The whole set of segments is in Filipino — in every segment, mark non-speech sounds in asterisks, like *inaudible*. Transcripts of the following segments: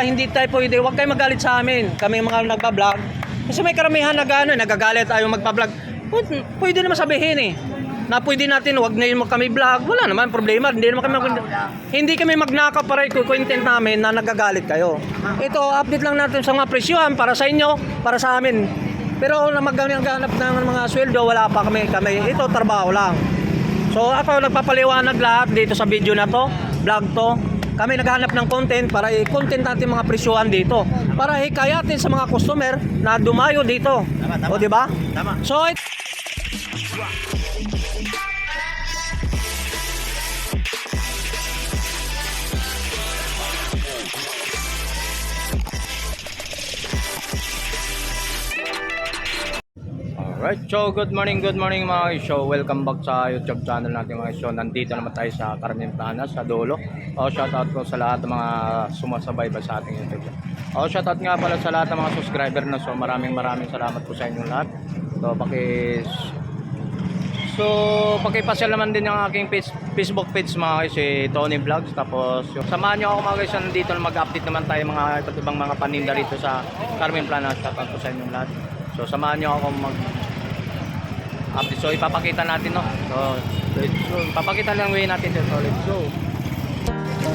Hindi tayo pwede, huwag kayo magalit sa amin. Kami mga nagbablog. Kasi may karamihan na gano'n, nagagalit tayo magpa-vlog. Pwede, pwede naman sabihin eh. Na pwede natin, huwag na yun kami vlog. Wala naman problema. Hindi naman kami mag- hindi kami magnakaw para ito content namin na nagagalit kayo. Ito, update lang natin sa mga presyohan para sa inyo, para sa amin. Pero na maghanap ng mga sweldo, wala pa kami. kami. Ito, trabaho lang. So ako nagpapaliwanag lahat dito sa video na to, vlog to. Kami naghahanap ng content para i-content natin mga presyohan dito. Para hikayatin sa mga customer na dumayo dito. Tama, tama. O di ba? Tama. So it- Alright, so good morning, good morning mga show. Welcome back sa YouTube channel natin mga show. Nandito naman tayo sa Carmen Planas, sa Dolo. O, shoutout ko sa lahat ng mga sumasabay ba sa ating YouTube. O, shoutout nga pala sa lahat ng mga subscriber na so maraming maraming salamat po sa inyong lahat. So, paki So, pakipasyal naman din yung aking Facebook page mga guys, si Tony Vlogs. Tapos, yung, samahan nyo ako mga guys, nandito na mag-update naman tayo mga iba't ibang mga paninda rito sa Carmen Planas. Shoutout po sa inyong lahat. So, samahan nyo ako mag update. So, ipapakita natin, no? So, let's go. Ipapakita lang way natin. So, let's go.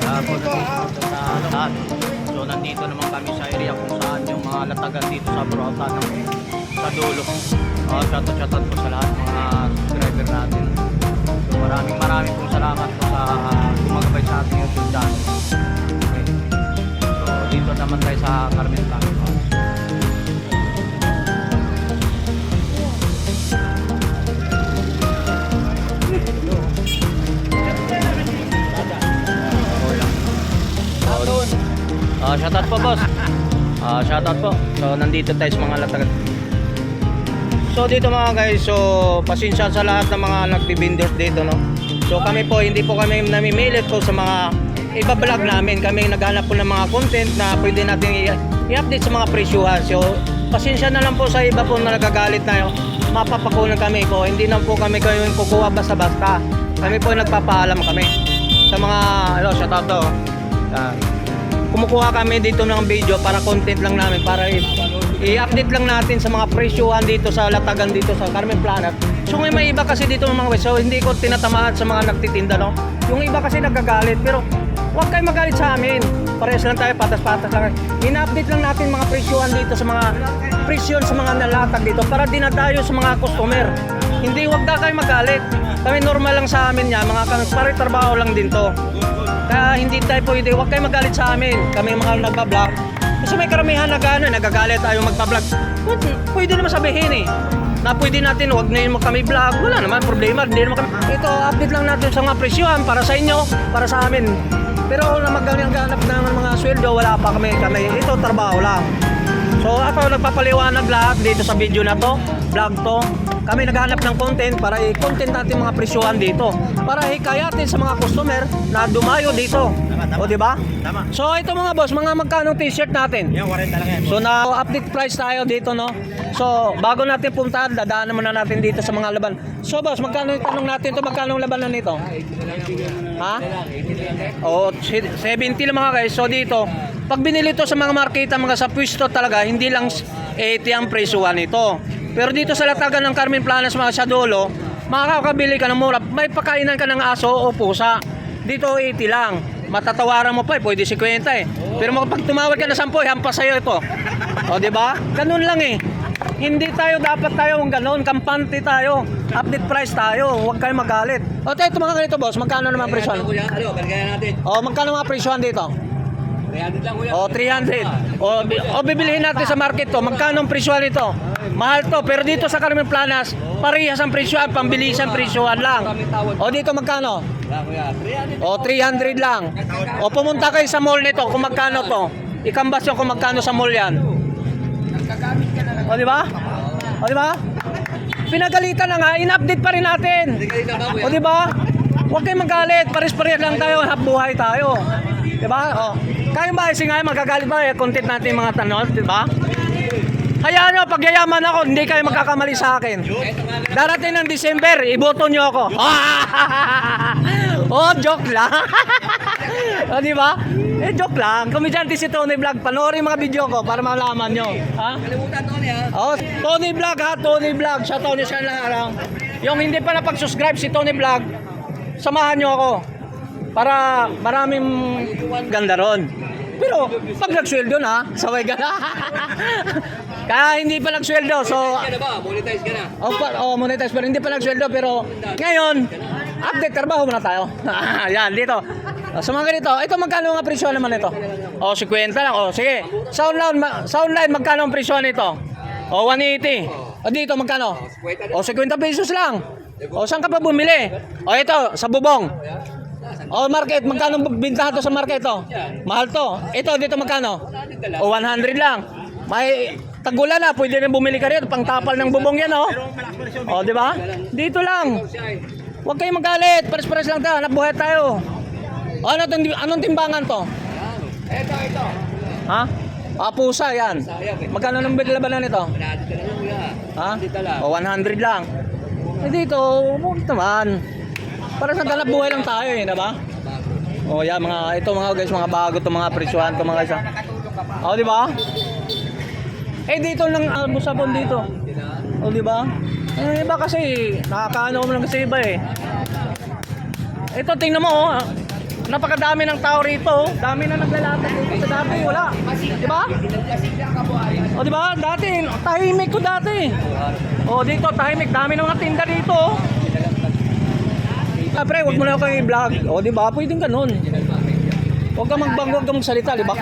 Tapos, nandito sa lahat. So, nandito naman kami sa area kung saan yung mga latagan dito sa Burauta ng sa dulo. Oh, shoutout, shoutout po sa lahat mga subscriber natin. So, maraming maraming pong salamat po sa gumagabay sa ating YouTube channel. Okay. So, dito naman tayo sa Carmen Blanco. Ah, shoutout po boss. Ah, shoutout po. So nandito tayo sa mga latagan. So dito mga guys, so pasensya sa lahat ng mga nagbi-vendors dito no. So kami po hindi po kami namimilit po sa mga iba-vlog namin. Kami naghanap po ng mga content na pwede natin i-update sa mga presyuhan. So pasensya na lang po sa iba po na nagagalit na yun. Mapapakunan kami ko. Hindi na po kami kayo kukuha basta-basta. Kami po nagpapaalam kami sa mga ano, shoutout to. Yan kumukuha kami dito ng video para content lang namin para i-update lang natin sa mga presyuhan dito sa latagan dito sa Carmen Planet. So may may iba kasi dito mga guys, so hindi ko tinatamaan sa mga nagtitinda no. Yung iba kasi nagagalit pero huwag kayo magalit sa amin. Parehas lang tayo, patas-patas lang. Ina-update lang natin mga presyuhan dito sa mga presyon sa mga nalatag dito para dinadayo sa mga customer. Hindi huwag na kayo magalit. Kami normal lang sa amin yan, mga kan- pare trabaho lang din to. Kaya hindi tayo pwede, huwag kayo magalit sa amin. Kami mga nagbablog. Kasi may karamihan na gano'n, nagagalit tayo magpa-vlog. Pwede, naman sabihin eh. Na pwede natin, huwag na yun kami vlog. Wala naman problema. Hindi naman kami. Ito, update lang natin sa mga presyohan para sa inyo, para sa amin. Pero na magganap ng mga sweldo, wala pa kami. kami. Ito, trabaho lang. So ako nagpapaliwanag lahat dito sa video na to, vlog to. Kami naghahanap ng content para i-content natin mga presyohan dito. Para hikayatin sa mga customer na dumayo dito. Tama, tama. O di ba? Tama. So ito mga boss, mga magkano t-shirt natin? Yan, 40 lang yan. So na update price tayo dito no. So bago natin puntahan, dadaanan muna natin dito sa mga laban. So boss, magkano yung tanong natin to? Magkano ang labanan nito? Ha? Oh, 70 lang mga guys. So dito, pag binili to sa mga marketa, mga sa pwesto talaga, hindi lang 80 ang presyuhan nito. Pero dito sa latagan ng Carmen Planas mga sa dulo, makakabili ka ng mura. May pakainan ka ng aso o pusa. Dito 80 lang. Matatawaran mo pa eh, pwede 50 eh. Pero pag tumawag ka na 10, hampas sa'yo ito. O, di ba? Ganun lang eh. Hindi tayo dapat tayo ng ganun, kampante tayo. Update price tayo, huwag kayo magalit. O, tayo ito mga ganito boss, magkano naman presyon? Kuya, ano, balikan natin. O, magkano mga presyon dito? 300 lang kuya. O, 300. O, bi- o bibilihin natin sa market to. Magkano ang presyon nito? Mahal to. Pero dito sa Carmen Planas, parehas ang presyon, pambilisan presyon lang. O, dito magkano? Wala kuya, 300. O, 300 lang. O, pumunta kayo sa mall nito kung magkano to. Ikambas yung kung magkano sa mall yan. O, di ba? O, di ba? Pinagalitan na nga, in-update pa rin natin. O di ba? Huwag kayong magalit, pares-pares lang tayo, hap buhay tayo. Di ba? O. Kayo ba, kasi nga magagalit ba, eh, content natin yung mga tanong, di ba? Hayaan nyo, pag yayaman ako, hindi kayo magkakamali sa akin. Darating ng December, iboto nyo ako. *laughs* oh, joke lang. *laughs* o, di ba? Eh, joke lang. Komedyante si Tony Vlog. Panoorin mga video ko para malaman nyo. Ha? Kalimutan to niya. Oh, Tony Vlog ha, Tony Vlog. Sa Tony sa lahat. Yung hindi pa napag-subscribe si Tony Vlog, samahan nyo ako. Para maraming ganda ron. Pero pag nagsweldo na, sabay ka na. *laughs* Kaya hindi pa nagsweldo. So, Ka na ba? Monetize ka na. oh, pa, oh, monetize pero hindi pa nagsweldo. Pero ngayon, update trabaho muna tayo. *laughs* Yan, dito. Oh, sa mga ganito, ito magkano nga presyo naman ito? O, oh, 50 lang. O, oh, sige. Soundline, ma- soundline magkano ang presyo nito? O, oh, 180. O, dito magkano? O, 50 pesos lang. O, saan ka pa bumili? O, ito, sa bubong. O, market, magkano bintahan to sa market to? Mahal to. Ito, dito magkano? O, 100 lang. May tagulan na, pwede na bumili ka rin. Pangtapal ng bubong yan, o. O, di ba? Dito lang. Huwag kayong magalit. Pares-pares lang tayo. Hanap buhay tayo. O, ano tong, anong timbangan to? Ito, ito. Ha? Ah, pusa yan. Magkano nang labanan nito? Ha? O, 100 lang. Eh dito, naman. Para sa ganap buhay lang tayo eh, di ba? O yan, mga, ito mga guys, mga bago to mga presyuhan to mga guys. ha? O, di ba? Eh dito lang albusabon dito. O, di ba? Eh, iba kasi, nakakaano ko lang kasi iba eh. Ito, tingnan mo, oh. Napakadami ng tao rito. oh. Dami na naglalakad dito. Sa dati, wala. Di ba? O, di ba? Dati, tahimik ko dati. O, dito, tahimik. Dami ng mga tinda dito. Ah, pre, wag mo na ako i-vlog. O, di ba? Pwedeng ganun. Huwag ka magbang, huwag ka magsalita, di ba?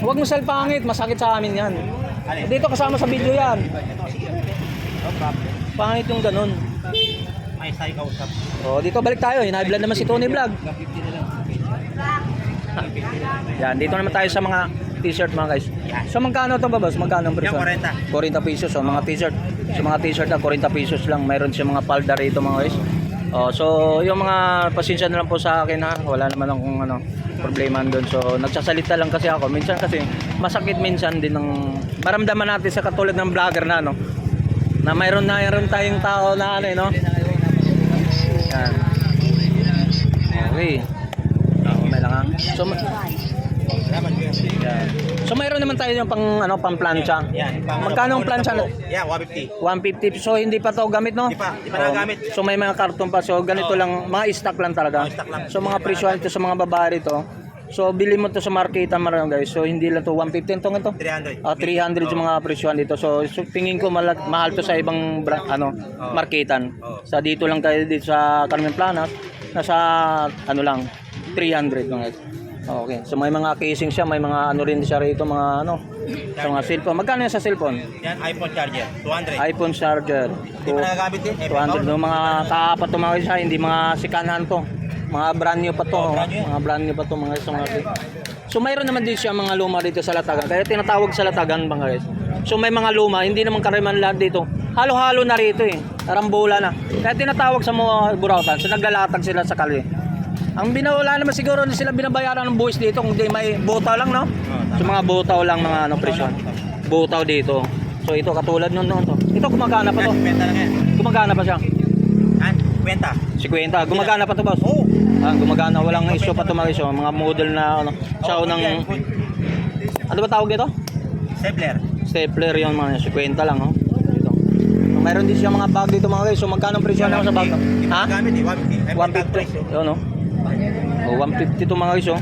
Huwag mo salpangit, masakit sa amin yan. Dito kasama sa video yan. Pangit yung ganun. May say kausap. O, dito balik tayo. Hinablad naman si Tony Vlog. Yan, dito naman tayo sa mga t-shirt mga guys. So magkano to babas? Magkano ang presyo? Yan, 40 pesos. So mga t-shirt. So mga t-shirt na 40 pesos lang. Mayroon siya mga palda rito mga guys. Oh, so yung mga pasensya na lang po sa akin ha. Wala naman akong ano problema doon. So nagsasalita lang kasi ako. Minsan kasi masakit minsan din ng maramdaman natin sa katulad ng vlogger na no. Na mayroon na mayroon tayong tao na ano eh, no. Yan. Okay. Oh, may lang ha. So, So mayroon naman tayo yung pang ano pang plancha. Yan. Magkano ang plancha na? Yan, 150. 150. So hindi pa to gamit no? Hindi pa, hindi pa nagamit. So may mga karton pa. So ganito lang, mga stock lang talaga. Mga stock lang. So mga presyo ito sa mga babae ito. So bili mo to sa marketa marang guys. So hindi lang to 150 to ito. 300. Ah, 300 yung mga presyo dito. So, so tingin ko malak- mahal to sa ibang bra- ano, marketan. Oo. Sa dito lang tayo dito sa Carmen Planas, nasa ano lang 300 mga guys. Okay. So may mga casing siya, may mga ano rin siya rito, mga ano, sa mga cellphone. Magkano yan sa cellphone? Yan, iPhone charger. 200. iPhone charger. Hindi pa nagagamit eh. 200 no, mga kaapat mga isa, hindi mga sikanhan to. Mga brand new pa to. Oh, brand new. Mga brand new pa to mga isa mga So mayroon naman din siya mga luma dito sa Latagan. Kaya tinatawag sa Latagan mga guys. So may mga luma, hindi naman karamihan lahat dito. Halo-halo na rito eh. Tarambola na. Kaya tinatawag sa mga burautan. So naglalatag sila sa kalye. Ang binawala naman siguro na sila binabayaran ng buwis dito kung di may butaw lang no? So mga butaw lang mga ano presyo. Butaw dito. So ito katulad nun no to. Ito gumagana pa to. Kwenta lang yan. Gumagana pa siya. Han, kwenta. 50. Gumagana pa to, boss. Oo. Ah, gumagana. Walang issue pa to mga issue. Mga model na ano, siya ng ano ba tawag dito? Stapler. Stapler yung mga 50 lang, oh. Dito. So, mayroon din siya mga bag dito mga guys. So magkano presyo naman sa bag? Ha? Gamit eh, 150. Ay, tag price, 150. oh. Yun, no? Oh, 150 to mga guys, oh.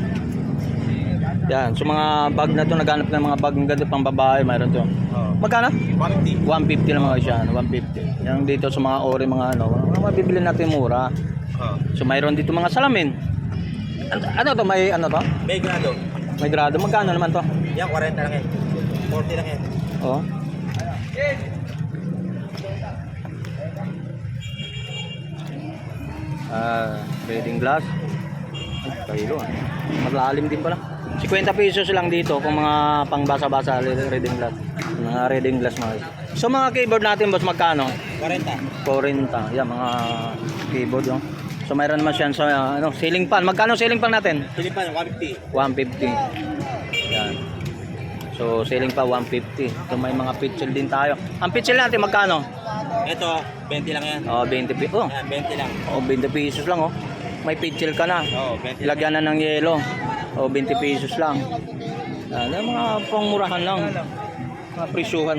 Yan, so mga bag na to, naghanap ng mga bag ng ganito pang babae, mayroon to. Oo. Magkano? 150. 150 lang mga guys yan, 150. Yan dito sa mga ori, mga ano, mga mabibili natin mura. Oo. So mayroon dito mga salamin. Ano, ano to? May ano to? May grado. May grado. Magkano naman to? Yan, 40 lang yan. 40 lang yan. Oh. Ah, reading glass. Kilo ah. Maglalim din pala. 50 pesos lang dito kung mga pangbasa-basa reading glass. Mga reading glass mga. So mga keyboard natin boss magkano? 40. 40. Yan mga keyboard yung. So mayroon naman siya sa ah, ano, ceiling fan. Magkano ceiling fan natin? Pilipan, 150. 150. Yan. So, ceiling pa 150. So, may mga pitchel din tayo. Ang pitchel natin magkano? Ito, 20 lang yan. Oh, 20 pesos. Oh, Yan, 20 lang. oh 20 pesos lang oh. May pitchel ka na. Oo, 20 lang. Ilagyan na ng yelo. O 20 pesos lang. Yan, yung mga pangmurahan lang. Mga presyuhan.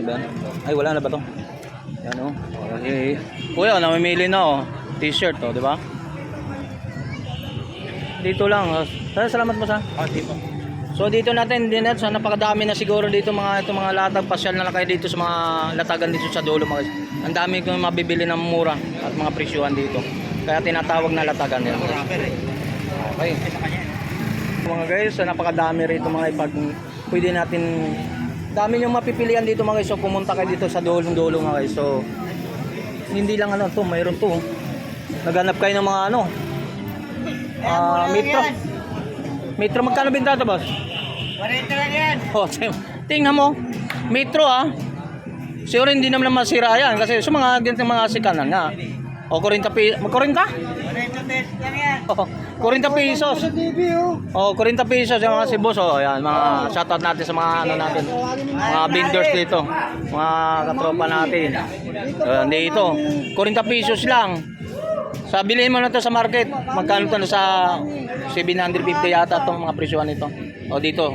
Diba? Ay, wala na ba to? Yan o. Oh. Eh, kuya, namimili na oh. T-shirt oh, di ba? Dito lang. Sir, salamat mo sa. Ah, dito. So dito natin din sa napakadami na siguro dito mga ito mga latag pasyal na lang kayo dito sa mga latagan dito sa dulo mga. Ang dami kong mabibili ng mura at mga presyuhan dito. Kaya tinatawag na latagan yan. Okay. Mga guys, so napakadami rito mga ipag pwede natin dami yung mapipilian dito mga guys. So pumunta kayo dito sa dulong-dulo mga guys. So hindi lang ano to, mayroon to. Naghanap kayo ng mga ano. Ah, metro. Metro magkano binta to, boss? 40 lang yan. Oh, tingnan mo. Metro ah. Siguro hindi naman masira yan kasi sa mga ganitong mga sikanan nga. O 40 pesos. Mag 40? 40 pesos lang yan. Oh, 40 pesos. Oh, 40 pesos yung mga si boss. Oh, yan. Mga shoutout natin sa mga ano natin. Mga vendors dito. Mga katropa natin. Ayan, dito. 40 pesos lang. Sa bilhin mo na to sa market. Magkano to sa 750 yata itong mga presyuhan nito. O dito.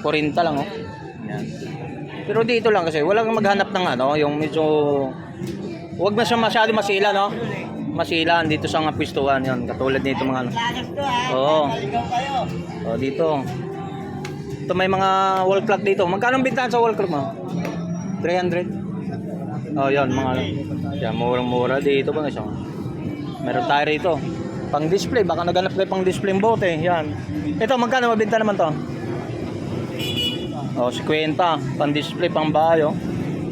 40 lang oh. Yan. Pero dito lang kasi walang maghanap ng ano, yung medyo Huwag na siya masyado masila, no? Masilan dito sa mga pistuhan yon katulad nito mga ano. Oo. Oh, dito. Ito may mga wall clock dito. Magkano ang bintahan sa wall clock mo? 300. Oh, yan mga yan murang-mura dito ba oh. Meron tayo rito. Pang display, baka naganap kayo pang display ng bote. Yan. Ito magkano mabenta naman to? Oh, 50. Pang display, pang bahay, oh.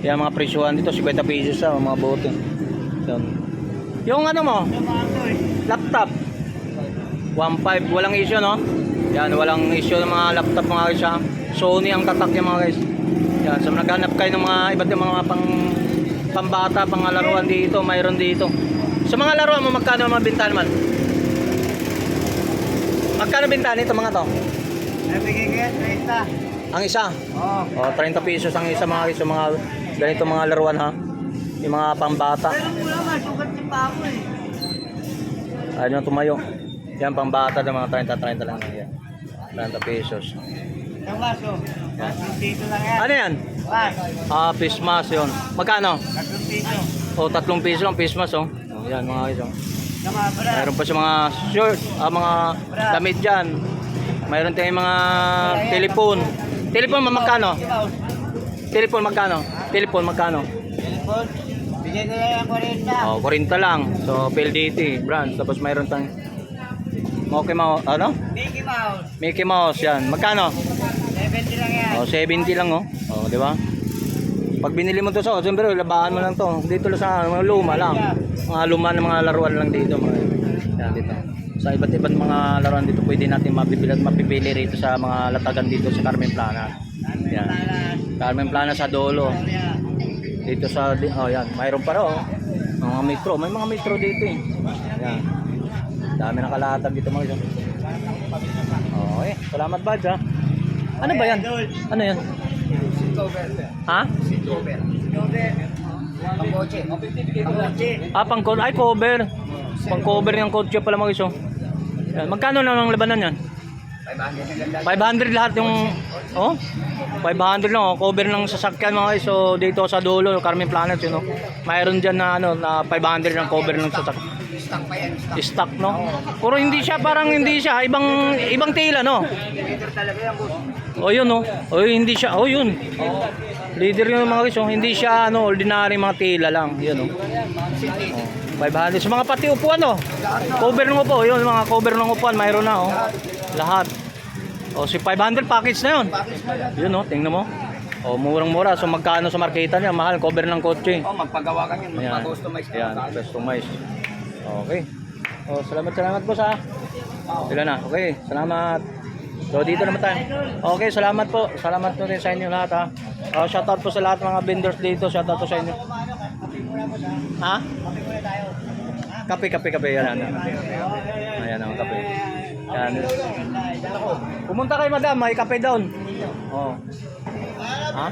Yan mga presyuhan dito, 50 pesos sa mga bote. Yan. Yung ano mo, laptop. 1.5, walang issue no? Yan, walang issue ng mga laptop mga guys ha. Sony ang tatak yung mga guys. Yan, so naghanap kayo ng mga iba't yung mga pang pambata, pang laruan dito, mayroon dito. Sa mga laruan mo, magkano ang mga binta naman? Magkano binta nito mga to? Nabigay ko yan, 30. Ang isa? Oo. Oh, 30 pesos ang isa mga guys, yung mga ganito mga laruan ha. Yung mga pambata. Pero mo naman, sukat din pa ako eh. Ayaw nyo tumayo. Yan pambata ng mga 30-30 lang yan. 30 pesos. Ang maso. Dito lang yan. Ano yan? Ah, face mask yun. Magkano? Tatlong piso. O, tatlong piso lang face mask, oh. oh yan, mga guys, oh. Mayroon pa sa mga shirt, ah, mga damit dyan. Mayroon tayong mga telepon. Telepon, ma- magkano? Telepon, magkano? Telepon, magkano? Telepon. Bigyan ko lang ang 40. Oh, 40 lang. So, PLDT brand. Tapos mayroon tayong Monkey Mouse, ano? Mickey Mouse. Mickey Mouse, yan. Magkano? 70 lang yan. Oh, 70 lang, oh. Oh, di ba? Pag binili mo to sa, oh, siyempre, labahan mo lang to. Dito lang sa mga luma lang. Mga luma ng mga laruan lang dito. Mga, yan, dito. Sa iba't iba't mga laruan dito, pwede natin mapipili at mapipili rito sa mga latagan dito sa Carmen Plana. Yan. Carmen Plana sa Dolo. Dito sa, oh yan, mayroon pa rin, oh. Mga metro, may mga metro dito eh. Yan. Dami nakalatag dito mga guys. Okay, salamat ba ha? Ano ba yan? Ano yan? Ha? Pangkotse. Pangkotse. Ah, pang ay cover. Pang cover ng kotse pala mga oh. Yan. Magkano na ng labanan yan? 500 ang ganda. 500 lahat yung oh 500 lang oh. Cover ng sasakyan mga guys. So dito sa dulo Carmen Planet yun oh mayroon diyan na ano na 500 ng cover ng sasakyan. Stock pa yan. Stock. stock no? Pero hindi siya parang hindi siya ibang ibang tila no? Leader talaga yan, boss. oh yun oh oh hindi siya oh yun. Leader yun mga guys oh. Hindi siya ano ordinary mga tila lang yun oh Oh, 500 sa mga pati upuan oh. Cover ng upo yun mga cover ng upuan mayroon na oh. Lahat oh si 500 package na yun yun oh tingnan mo oh murang mura so magkano sa marketa niya mahal cover ng kotse Oh, magpagawa ka niyan. Ayan. Magpa-customize ka. Ayan, customize. Okay. Oh, salamat salamat po sa. Sila na. Okay, salamat. So dito naman tayo. Okay, salamat po. Salamat po rin sa inyo lahat ha. Oh, shout out po sa lahat mga vendors dito. Shout out po sa inyo. Ha? Kape, kape, kape. Yan, yan. Ayan ang kape. Yan. Pumunta kay madam, may kape down. Oh. Ha?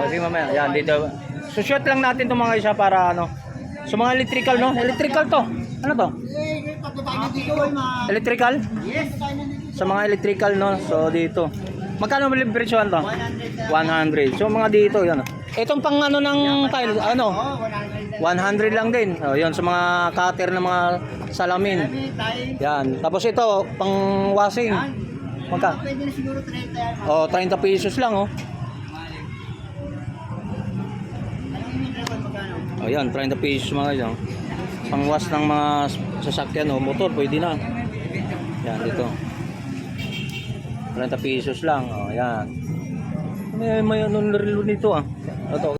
Oh, sige mamaya. Yan, dito. So short lang natin itong mga isa para ano. So mga electrical no? Electrical to. Ano to? Electrical? Yes. Sa mga electrical, no? So, dito. Magkano mo presyohan to? 100. So, mga dito, yun. Itong pang ano ng tile, ano? Oh, 100. 100 lang din. Oh, yun, sa mga cutter ng mga salamin. Yan. Tapos ito, pang washing. Magka? Pwede na siguro 30 yan. Oh, 30 pesos lang, oh. Oh, yan, 30 pesos mga yan. Pang wash ng mga sasakyan, oh, motor, pwede na. Yan, dito. 30 pesos lang, oh, yan. May, may ano relo nito, ah. Ito,